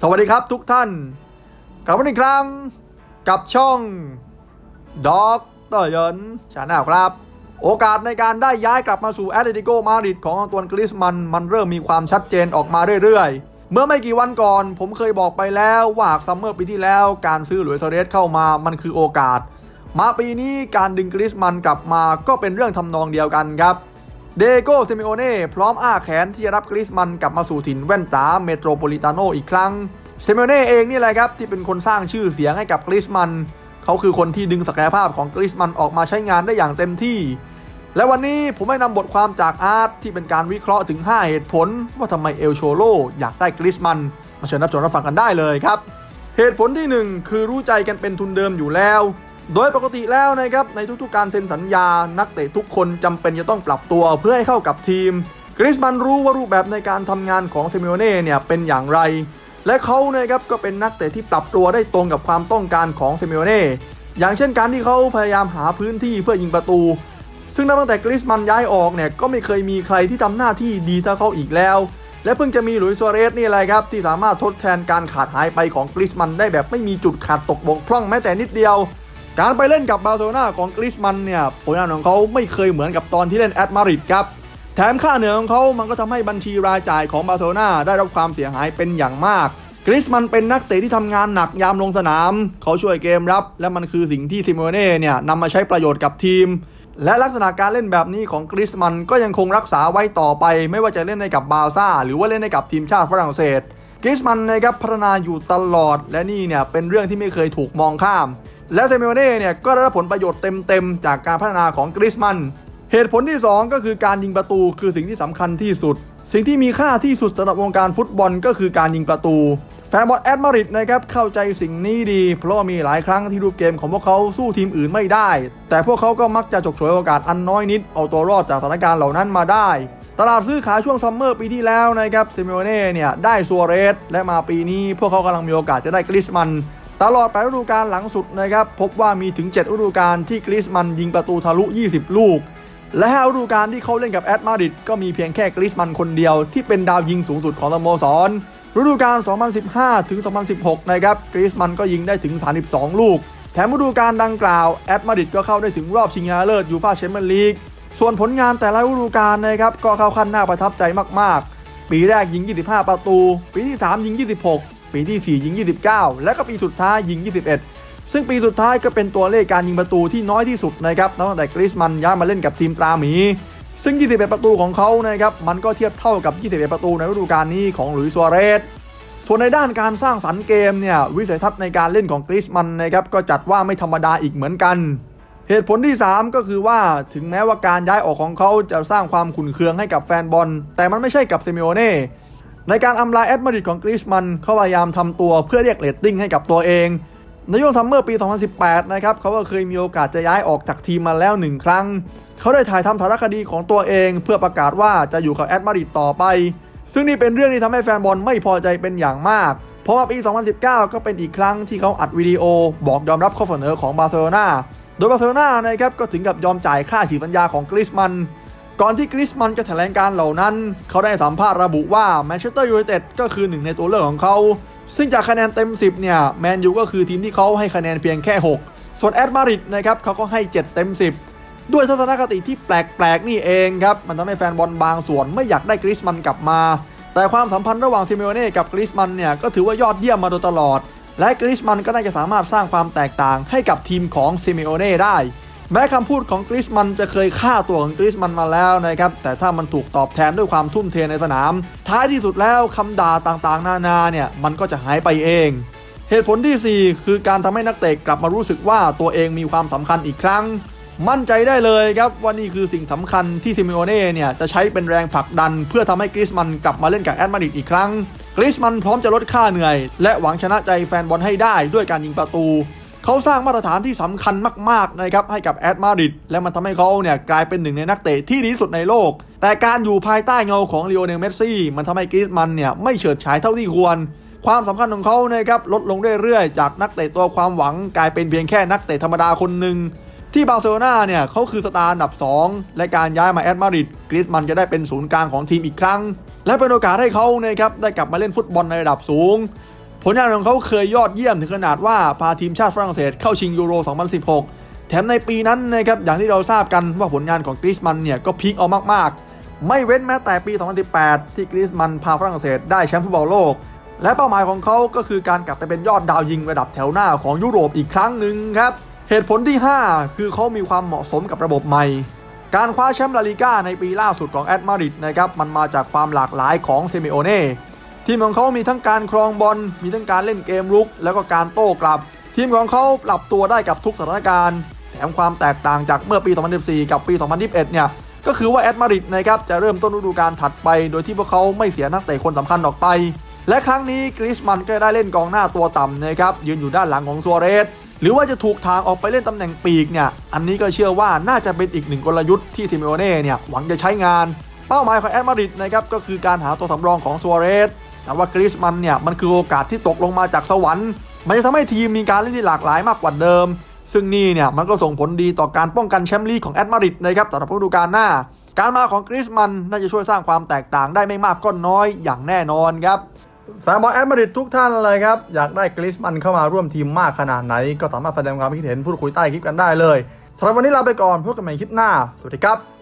สวัสดีครับทุกท่าน กลับมาอีกครั้งกับช่องด็อกเตอร์เยินชาแนลครับ โอกาสในการได้ย้ายกลับมาสู่แอตเลติโกมาดริดของอัวกริสมัน มันเริ่มมีความชัดเจนออกมาเรื่อยๆ เมื่อไม่กี่วันก่อน ผมเคยบอกไปแล้วว่าซัมเมอร์ปีที่แล้วการซื้อหลุยส์ซเรสเข้ามามันคือโอกาส มาปีนี้การดึงกริสมันกลับมาก็เป็นเรื่องทำนองเดียวกันครับเดโก้เซมิโอเน่พร้อมอ้าแขนที่จะรับกริสมันกลับมาสู่ถิ่นแว่นตาเมโทรโพลิตาโนอีกครั้งเซมิโอเน่เองนี่แหละครับที่เป็นคนสร้างชื่อเสียงให้กับกริสมัน เขาคือคนที่ดึงศักยภาพของกริสมันออกมาใช้งานได้อย่างเต็มที่ และวันนี้ผมได้นำบทความจากอาร์ตที่เป็นการวิเคราะห์ถึง 5 เหตุผล ว่าทำไมเอลโชโลอยากได้กริสมันมาเชิญรับชมรับฟังกันได้เลยครับ เหตุผลที่ 1 คือรู้ใจกันเป็นทุนเดิมอยู่แล้ว โดยปกติแล้วนะครับในทุกๆการเซ็นสัญญา นักเตะทุกคนจำเป็นจะต้องปรับตัวเพื่อให้เข้ากับทีม กริสมันรู้ว่ารูปแบบในการทำงานของเซมิโอเน่เนี่ยเป็นอย่างไร และเขานะครับก็เป็นนักเตะที่ปรับตัวได้ตรงกับความต้องการของเซมิโอเน่อย่างเช่นการที่เขาพยายามหาพื้นที่เพื่อยิงประตู ซึ่งนับตั้งแต่กริสมันย้ายออกเนี่ยก็ไม่เคยมีใครที่ทำหน้าที่ดีเท่าเขาอีกแล้ว และเพิ่งจะมีหลุยส์ซัวเรสนี่แหละครับที่สามารถทดแทนการขาดหายไปของกริสมันได้แบบไม่มีจุดขาดตกบกพร่องแม้แต่นิดเดียว การไปเล่นกับบาร์เซโลนาของกริสมันเนี่ยผลงานของเขาไม่เคยเหมือนกับตอนที่เล่นแอตมาริดครับแถมค่าเหนื่อยของเขามันก็ทำให้บัญชีรายจ่ายของบาร์เซโลนาได้รับความเสียหายเป็นอย่างมากกริสมันเป็นนักเตะที่ทำงานหนักยามลงสนาม เขาช่วยเกมรับ และมันคือสิ่งที่ซิโมเน่เนี่ยนำมาใช้ประโยชน์กับทีม และลักษณะการเล่นแบบนี้ของกริสมันก็ยังคงรักษาไว้ต่อไป ไม่ว่าจะเล่นในกับบาร์ซ่า หรือว่าเล่นในกับทีมชาติฝรั่งเศสกริสมันนะครับพัฒนาอยู่ตลอด และนี่เนี่ยเป็นเรื่องที่ไม่เคยถูกมองข้าม และเซมิโอเน่เนี่ยก็ได้รับผลประโยชน์เต็มๆ จากการพัฒนาของกริสมันเหตุผลที่ 2 ก็คือการยิงประตูคือสิ่งที่สำคัญที่สุด สิ่งที่มีค่าที่สุดสำหรับวงการฟุตบอลก็คือการยิงประตู แฟนบอลแอดมาริดนะครับเข้าใจสิ่งนี้ดี เพราะว่ามีหลายครั้งที่รูปเกมของพวกเขาสู้ทีมอื่นไม่ได้ แต่พวกเขาก็มักจะฉกฉวยโอกาสอันน้อยนิด เอาตัวรอดจากสถานการณ์เหล่านั้นมาได้ ตลาดซื้อขายช่วงซัมเมอร์ปีที่แล้วนะครับซิเมโอเน่เนี่ยได้ซัวเรส และมาปีนี้พวกเขากำลังมีโอกาสจะได้กริสมัน ตลอดไปฤดูกาลหลังสุดนะครับพบว่ามีถึง 7 ฤดูกาลที่กริสมันยิงประตูทะลุ 20 ลูก และ5ฤดูกาลที่เขาเล่นกับแอตมาดริดก็มีเพียงแค่กริสมันคนเดียวที่เป็นดาวยิงสูงสุดของสโมสร ฤดูกาล 2015 ถึง 2016 นะครับกริสมันก็ยิงได้ถึง 32 ลูก แถมฤดูกาลดังกล่าวแอตมาดริดก็เข้าได้ถึงรอบชิงชนะเลิศยูฟ่าแชมเปี้ยนลีก ส่วนผลงานแต่ละฤดูกาลนะครับก็เข้าขั้นหน้าประทับใจมากๆ ปีแรกยิง 25 ประตู ปีที่ 3 ยิง 26 ปีที่ 4 ยิง 29 และก็ปีสุดท้ายยิง 21 ซึ่งปีสุดท้ายก็เป็นตัวเลขการยิงประตูที่น้อยที่สุดนะครับตั้งแต่กริสมันย้ายมาเล่นกับทีมตราหมี ซึ่ง 21 ประตูของเขานะครับมันก็เทียบเท่ากับ 21 ประตูในฤดูกาลนี้ของหลุยส์ซัวเรสส่วนในด้านการสร้างสรรค์เกมเนี่ยวิสัยทัศน์ในการเล่นของกริสมันนะครับก็จัดว่าไม่ธรรมดาอีกเหมือนกัน เหตุผลที่ 3 ก็คือว่าถึงแม้ว่าการย้ายออกของเขาจะสร้างความขุ่นเคืองให้กับแฟนบอล แต่มันไม่ใช่กับเซมิโอเน่ในการอำลาแอดมาดริดของกริสมันเขาพยายามทำตัวเพื่อเรียกเรตติ้งให้กับตัวเอง ในช่วงซัมเมอร์ปี 2018 นะครับเขาก็เคยมีโอกาสจะย้ายออกจากทีมมาแล้วหนึ่งครั้ง เขาได้ถ่ายทำสารคดีของตัวเอง เพื่อประกาศว่าจะอยู่กับแอดมาดริดต่อไป ซึ่งนี่เป็นเรื่องที่ทำให้แฟนบอลไม่พอใจเป็นอย่างมาก เพราะว่าปี 2019 ก็เป็นอีกครั้งที่เขาอัดวิดีโอ บอกยอมรับข้อเสนอของบาร์เซโลนาโดยบาร์เซโลนานะครับก็ถึงกับยอมจ่ายค่าฉีดสัญญาของกริสมัน ก่อนที่กริสมันจะแถลงการเหล่านั้น เขาได้สัมภาษณ์ระบุว่าแมนเชสเตอร์ยูไนเต็ดก็คือหนึ่งในตัวเลือกของเขา ซึ่งจากคะแนนเต็ม 10 เนี่ยแมนยูก็คือทีมที่เขาให้คะแนนเพียงแค่ 6 ส่วนแอดมาริดนะครับเขาก็ให้ 7 เต็ม 10 ด้วยทัศนคติที่แปลกๆ นี่เองครับ มันทำให้แฟนบอลบางส่วนไม่อยากได้กริสมันกลับมา แต่ความสัมพันธ์ระหว่างซิเมโอเน่กับกริสมันเนี่ยก็ถือว่ายอดเยี่ยมมาโดยตลอด และกริสมันก็น่าจะสามารถสร้างความแตกต่างให้กับทีมของซิเมโอเน่ได้ แม้คำพูดของกริสมันจะเคยฆ่าตัวของกริสมันมาแล้วนะครับ แต่ถ้ามันถูกตอบแทนด้วยความทุ่มเทในสนาม ท้ายที่สุดแล้วคำด่าต่างๆ นานาเนี่ย มันก็จะหายไปเอง เหตุผลที่ 4 คือการทำให้นักเตะกลับมารู้สึกว่าตัวเองมีความสำคัญอีกครั้ง มั่นใจได้เลยครับว่านี่คือสิ่งสำคัญที่ซิเมโอเน่เนี่ยจะใช้เป็นแรงผลักดัน เพื่อทำให้กริสมันกลับมาเล่นกับแอตมาดริดอีกครั้งกริสมันพร้อมจะลดค่าเหนื่อย และหวังชนะใจแฟนบอลให้ได้ด้วยการยิงประตู เขาสร้างมาตรฐานที่สำคัญมากๆนะครับให้กับแอตมาดริดและมันทำให้เขาเนี่ยกลายเป็นหนึ่งในนักเตะที่ดีที่สุดในโลก แต่การอยู่ภายใต้เงาของลีโอเนลเมสซี่มันทำให้กริสมันเนี่ยไม่เฉิดฉายเท่าที่ควร ความสำคัญของเขานะครับลดลงเรื่อยๆ จากนักเตะตัวความหวังกลายเป็นเพียงแค่นักเตะธรรมดาคนหนึ่งที่บาร์เซโลนาเนี่ยเขาคือสตาร์อันดับ 2 และการย้ายมาแอตมาดริดกริสมันจะได้เป็นศูนย์กลางของทีมอีกครั้ง และเป็นโอกาสให้เขานะครับได้กลับมาเล่นฟุตบอลในระดับสูง ผลงานของเขาเคยยอดเยี่ยมถึงขนาดว่าพาทีมชาติฝรั่งเศสเข้าชิงยูโร 2016 แถมในปีนั้นนะครับอย่างที่เราทราบกันว่าผลงานของกริสมันเนี่ยก็พีคเอามากๆ ไม่เว้นแม้แต่ปี 2018 ที่กริสมันพาฝรั่งเศสได้แชมป์ฟุตบอลโลก และเป้าหมายของเขาก็คือการกลับไปเป็นยอดดาวยิงระดับแถวหน้าของยุโรปอีกครั้งหนึ่งครับเหตุผลที่ 5 คือเขามีความเหมาะสมกับระบบใหม่ การคว้าแชมป์ลาลิก้าในปีล่าสุดของแอตมาดริดนะครับมันมาจากความหลากหลายของเซมิโอเน่ ทีมของเขามีทั้งการครองบอล มีทั้งการเล่นเกมรุก แล้วก็การโต้กลับ ทีมของเขาปรับตัวได้กับทุกสถานการณ์ แถมความแตกต่างจากเมื่อปี 2014 กับปี 2021 เนี่ย ก็คือว่าแอตมาริดนะครับจะเริ่มต้นฤดูกาลถัดไป โดยที่พวกเขาไม่เสียนักเตะคนสำคัญออกไป และครั้งนี้กริชมันก็ได้เล่นกองหน้าตัวต่ำนะครับยืนอยู่ด้านหลังของซัวเรสหรือว่าจะถูกทางออกไปเล่นตำแหน่งปีกเนี่ย อันนี้ก็เชื่อว่าน่าจะเป็นอีกหนึ่งกลยุทธ์ที่ซิเมโอเน่เนี่ยหวังจะใช้งาน เป้าหมายของแอตมาริดนะครับก็คือการหาตัวสำรองของซัวเรส แต่ว่ากริชมันเนี่ยมันคือโอกาสที่ตกลงมาจากสวรรค์ มันจะทำให้ทีมมีการเล่นที่หลากหลายมากกว่าเดิม ซึ่งนี่เนี่ยมันก็ส่งผลดีต่อการป้องกันแชมป์ลีกของแอตมาดริดนะครับสำหรับฤดูกาลหน้า การมาของกริชมันน่าจะช่วยสร้างความแตกต่างได้ไม่มากก็น้อยอย่างแน่นอนครับแฟนบอลแอตมาดริดทุกท่านเลยครับ อยากได้กริชมันเข้ามาร่วมทีมมากขนาดไหน ก็สามารถแสดงความคิดเห็นพูดคุยใต้คลิปกันได้เลยสำหรับวันนี้ลาไปก่อนพบกันใหม่คลิปหน้า สวัสดีครับ